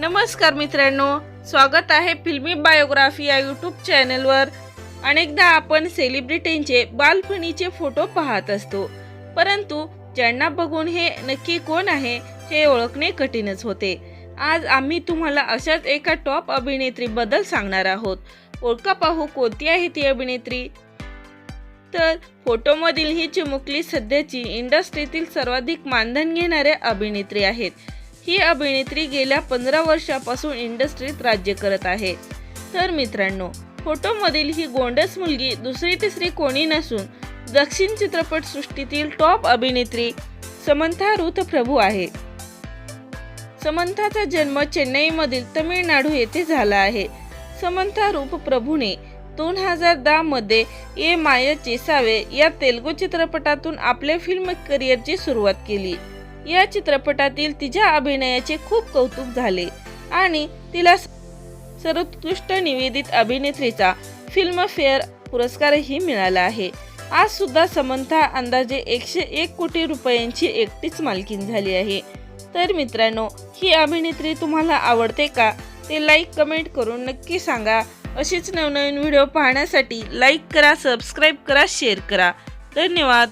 नमस्कार मित्रांनो स्वागत आहे फिल्मी बायोग्राफी या यूट्यूब चॅनलवर. अनेकदा आपण सेलिब्रिटींचे बालपणीचे फोटो पाहत असतो परंतु ज्यांना बघून हे नक्की कोण आहे हे ओळखणे कठीणच होते. आज आम्ही तुम्हाला अशाच एका टॉप अभिनेत्रीबद्दल सांगणार आहोत. ओळखा पाहू कोणती आहे ती अभिनेत्री. तर फोटोमधील ही चिमुकली सध्याची इंडस्ट्रीतील सर्वाधिक मानधन घेणाऱ्या अभिनेत्री आहेत. ही अभिनेत्री गेल्या पंधरा वर्षापासून इंडस्ट्रीत राज्य करत आहे. तर मित्रांनो फोटोमधील ही गोंडस मुलगी दुसरी तिसरी कोणी नसून दक्षिण चित्रपटसृष्टीतील टॉप अभिनेत्री समंथा रुथ प्रभू आहे. समंथाचा जन्म चेन्नईमधील तमिळनाडू येथे झाला आहे. समंथा रूप प्रभूने दोन हजार दहा मध्ये ए. माया चेसावे या तेलुगू चित्रपटातून आपल्या फिल्म करिअरची सुरुवात केली. या चित्रपटातील तिच्या अभिनयाचे खूप कौतुक झाले आणि तिला सर्वोत्कृष्ट निवेदित अभिनेत्रीचा फिल्मफेअर पुरस्कारही मिळाला आहे. आज सुद्धा समंथा अंदाजे एकशे एक कोटी रुपयांची एकटीच मालकीन झाली आहे. तर मित्रांनो ही अभिनेत्री तुम्हाला आवडते का? ते लाईक कमेंट करून नक्की सांगा. अशीच नवनवीन व्हिडिओ पाहण्यासाठी लाईक करा सबस्क्राईब करा शेअर करा. धन्यवाद.